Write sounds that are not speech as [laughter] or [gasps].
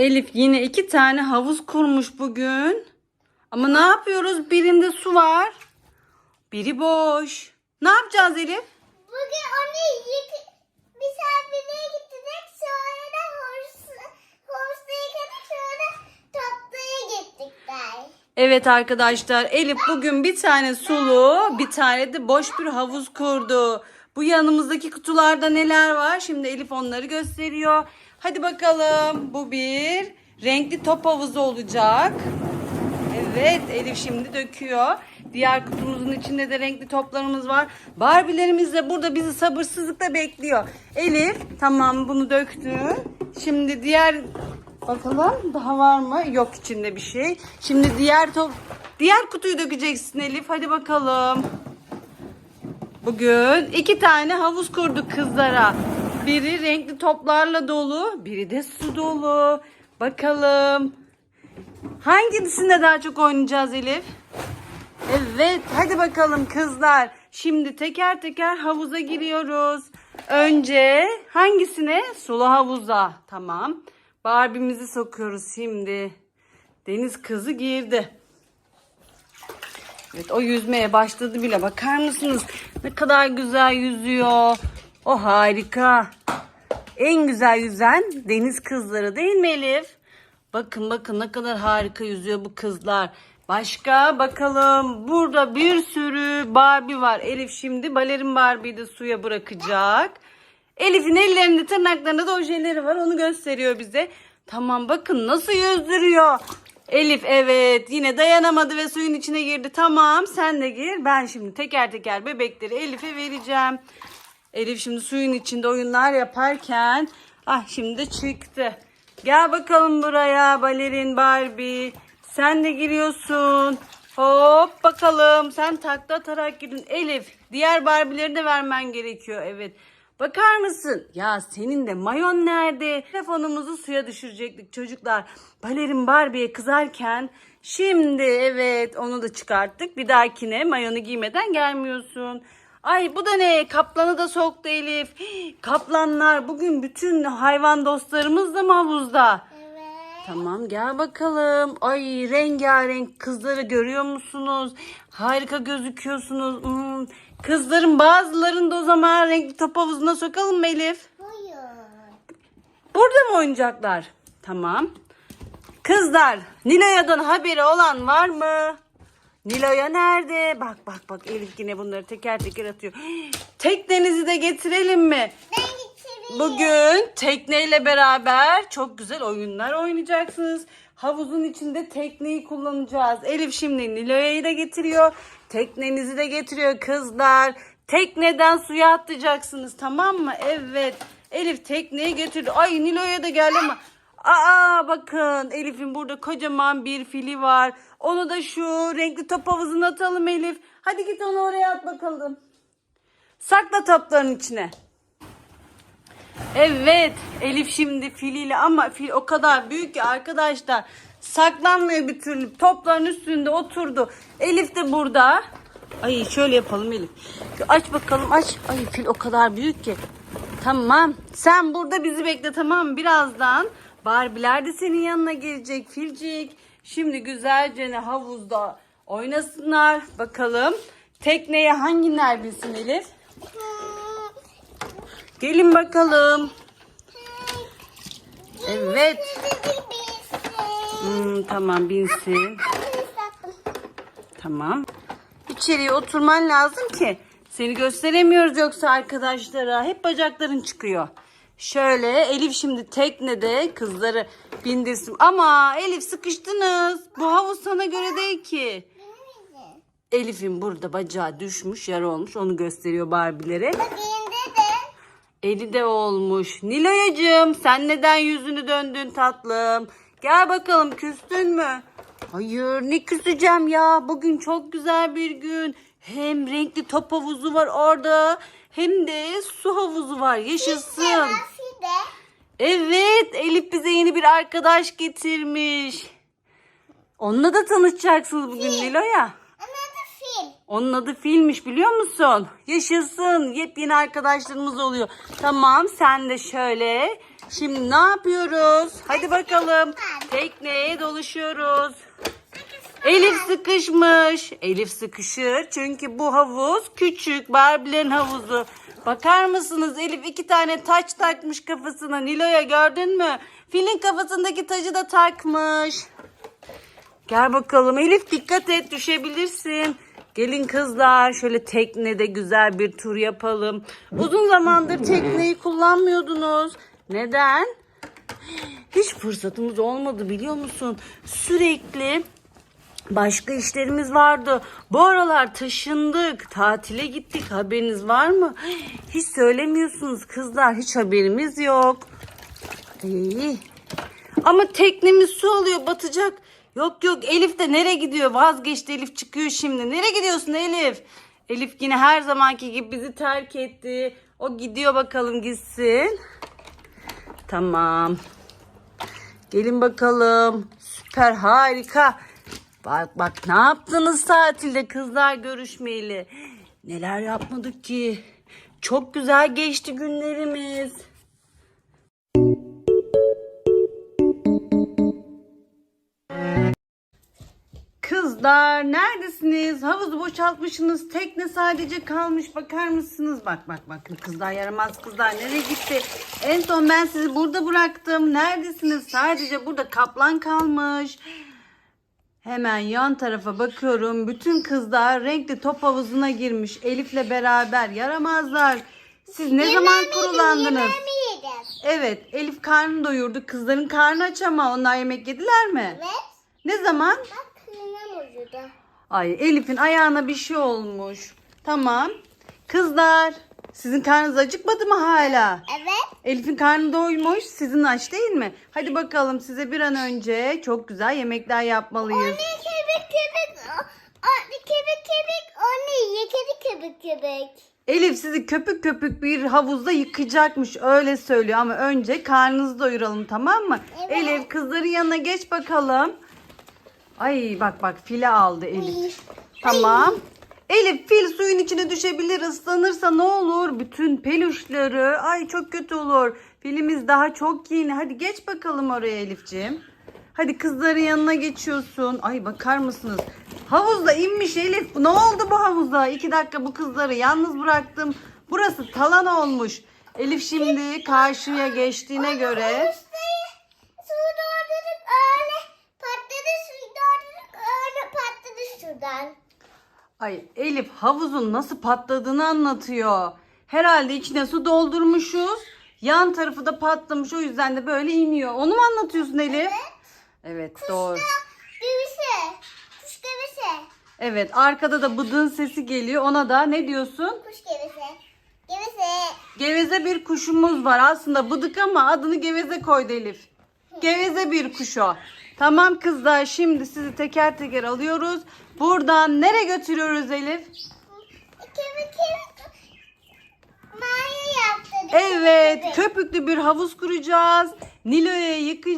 Elif yine iki tane havuz kurmuş bugün. Ama ne yapıyoruz? Birinde su var. Biri boş. Ne yapacağız Elif? Bugün onu yık misafirliğe gittik. Sonra horsu, yıkadık. Sonra tatlıya gittik der. Evet arkadaşlar Elif bugün bir tane sulu bir tane de boş bir havuz kurdu. Bu yanımızdaki kutularda neler var? Şimdi Elif onları gösteriyor. Hadi bakalım bu bir renkli top havuzu olacak. Evet Elif şimdi döküyor. Diğer kutumuzun içinde de renkli toplarımız var. Barbie'lerimiz de burada bizi sabırsızlıkla bekliyor. Elif tamam bunu döktün. Şimdi diğer bakalım daha var mı? Yok içinde bir şey. Şimdi diğer top diğer kutuyu dökeceksin Elif. Hadi bakalım. Bugün iki tane havuz kurduk kızlara. Biri renkli toplarla dolu, biri de su dolu. Bakalım. Hangisinde daha çok oynayacağız Elif? Evet, hadi bakalım kızlar. Şimdi teker teker havuza giriyoruz. Önce hangisine? Sulu havuza. Tamam. Barbie'mizi sokuyoruz şimdi. Deniz kızı girdi. Evet o yüzmeye başladı bile. Bakar mısınız? Ne kadar güzel yüzüyor. O harika. En güzel yüzen deniz kızları değil mi Elif? Bakın bakın ne kadar harika yüzüyor bu kızlar. Başka bakalım. Burada bir sürü Barbie var. Elif şimdi balerin Barbie'yi de suya bırakacak. Elif'in ellerinde tırnaklarında da ojeleri var. Onu gösteriyor bize. Tamam bakın nasıl yüzdürüyor. Elif evet yine dayanamadı ve suyun içine girdi. Tamam sen de gir. Ben şimdi teker teker bebekleri Elif'e vereceğim. Elif şimdi suyun içinde oyunlar yaparken ah şimdi çıktı. Gel bakalım buraya balerin Barbie. Sen de giriyorsun. Hop bakalım sen takla atarak girdin. Elif diğer Barbie'leri de vermen gerekiyor. Evet. Bakar mısın? Ya senin de mayon nerede? Telefonumuzu suya düşürecektik çocuklar. Balerin Barbie'ye kızarken şimdi evet onu da çıkarttık. Bir dahakine mayonu giymeden gelmiyorsun. Ay bu da ne? Kaplanı da soktu Elif. Kaplanlar bugün bütün hayvan dostlarımız da mı havuzda? Evet. Tamam gel bakalım. Ay rengarenk kızları görüyor musunuz? Harika gözüküyorsunuz. Hmm, Kızların bazılarını da o zaman renkli top havuzuna sokalım mı Elif? Hayır. Burada mı oynayacaklar? Tamam. Kızlar Nilo'yadan haberi olan var mı? Nilo'ya nerede? Bak bak bak Elif yine bunları teker teker atıyor. [gasps] Teknenizi de getirelim mi? Ben getireyim. Bugün tekneyle beraber çok güzel oyunlar oynayacaksınız. Havuzun içinde tekneyi kullanacağız. Elif şimdi Nilo'yu da getiriyor. Teknenizi de getiriyor kızlar. Tekneden suya atlayacaksınız tamam mı? Evet. Elif tekneyi getirdi. Ay Nilo'ya da geldi ama. Aa bakın Elif'in burada kocaman bir fili var. Onu da şu renkli top havuzuna atalım Elif. Hadi git onu oraya at bakalım. Sakla topların içine. Evet Elif şimdi filiyle ama fil o kadar büyük ki arkadaşlar saklanmıyor bir türlü topların üstünde oturdu. Elif de burada. Ay şöyle yapalım Elif. Aç bakalım aç. Ay fil o kadar büyük ki. Tamam sen burada bizi bekle tamam mı? Birazdan Barbiler de senin yanına gelecek filcik. Şimdi güzelce ne havuzda oynasınlar. Bakalım tekneye hangiler bilsin Elif? Gelin bakalım. Evet. Hmm, tamam binsin. Tamam. İçeriye oturman lazım ki seni gösteremiyoruz yoksa arkadaşlara. Hep bacakların çıkıyor. Şöyle Elif şimdi teknede kızları bindirsin. Ama Elif sıkıştınız. Bu havuz sana göre değil ki. Elif'in burada bacağı düşmüş, yara olmuş. Onu gösteriyor de Eli de olmuş. Niloyacığım sen neden yüzünü döndün tatlım? Gel bakalım küstün mü? Hayır ne küseceğim ya. Bugün çok güzel bir gün. Hem renkli top havuzu var orada. Hem de su havuzu var. Yaşasın. Evet Elif bize yeni bir arkadaş getirmiş. Onunla da tanışacaksınız bugün Nilo'ya. Anladı fil. Onun adı Fil'miş biliyor musun? Yaşasın. Yepyeni arkadaşlarımız oluyor. Tamam sen de şöyle Şimdi ne yapıyoruz? Hadi bakalım. Tekneye doluşuyoruz. Elif sıkışmış. Elif sıkışır çünkü bu havuz küçük. Barbie'lerin havuzu. Bakar mısınız Elif iki tane taç takmış kafasına. Nilo'ya gördün mü? Filin kafasındaki tacı da takmış. Gel bakalım Elif dikkat et düşebilirsin. Gelin kızlar şöyle teknede güzel bir tur yapalım. Uzun zamandır tekneyi kullanmıyordunuz. Neden? [gasps] Hiç fırsatımız olmadı biliyor musun? Sürekli başka işlerimiz vardı. Bu aralar taşındık, tatile gittik. Haberiniz var mı? Hiç söylemiyorsunuz kızlar. Hiç haberimiz yok. İyi. Ama teknemiz su alıyor batacak. Yok yok Elif de nereye gidiyor? Vazgeçti Elif çıkıyor şimdi. Nereye gidiyorsun Elif? Elif yine her zamanki gibi bizi terk etti. O gidiyor bakalım gitsin. Tamam. Gelin bakalım. Süper harika. Bak bak ne yaptınız tatilde kızlar görüşmeyeli. Neler yapmadık ki. Çok güzel geçti günlerimiz. Kızlar neredesiniz? Havuzu boşaltmışsınız. Tekne sadece kalmış. Bakar mısınız? Bak bak bakın kızlar yaramaz kızlar. Nereye gitti? En son ben sizi burada bıraktım. Neredesiniz? Sadece burada kaplan kalmış. Hemen yan tarafa bakıyorum. Bütün kızlar renkli top havuzuna girmiş. Elif'le beraber yaramazlar. Siz ne zaman kurulandınız? Yemeğimi yedim. Evet, Elif karnını doyurdu. Kızların karnı aç ama onlar yemek yediler mi? Evet. Ne zaman? Bak ucudu. Ay Elif'in ayağına bir şey olmuş. Tamam. Kızlar, sizin karnınız acıkmadı mı hala? Evet. Elif'in karnı doymuş, sizin aç değil mi? Hadi bakalım size bir an önce çok güzel yemekler yapmalıyız. Anne kebek kebek. Anne kebek kebek. Anne ye kebek kebek kebek. Elif sizi köpük köpük bir havuzda yıkayacakmış öyle söylüyor ama önce karnınızı doyuralım tamam mı? Evet. Elif kızların yanına geç bakalım. Ay bak bak file aldı Elif. Tamam. Elif fil suyun içine düşebilir ıslanırsa ne olur? Bütün peluşları ay çok kötü olur. Filimiz daha çok yeni. Hadi geç bakalım oraya Elifciğim. Hadi kızların yanına geçiyorsun. Ay bakar mısınız? Havuzda inmiş Elif. Ne oldu bu havuzda? İki dakika bu kızları yalnız bıraktım. Burası talan olmuş. Elif şimdi karşıya geçtiğine göre Su doldurduk öyle patladı su doldurduk öyle patladı sudan. Ay Elif havuzun nasıl patladığını anlatıyor. Herhalde içine su doldurmuşuz. Yan tarafı da patlamış o yüzden de böyle iniyor. Onu mu anlatıyorsun Elif? Evet doğru. Gevise. Kuş gevise. Evet arkada da bıdığın sesi geliyor. Ona da ne diyorsun? Kuş gevise. Gevise. Geveze bir kuşumuz var. Aslında bıdık ama adını geveze koydu Elif. Geveze bir kuş o. Tamam kızlar şimdi sizi teker teker alıyoruz. Buradan nereye götürüyoruz Elif? Kebek. Banyo yaptı. Evet köpüklü bir havuz kuracağız. Nilo'ya yıkayacağız.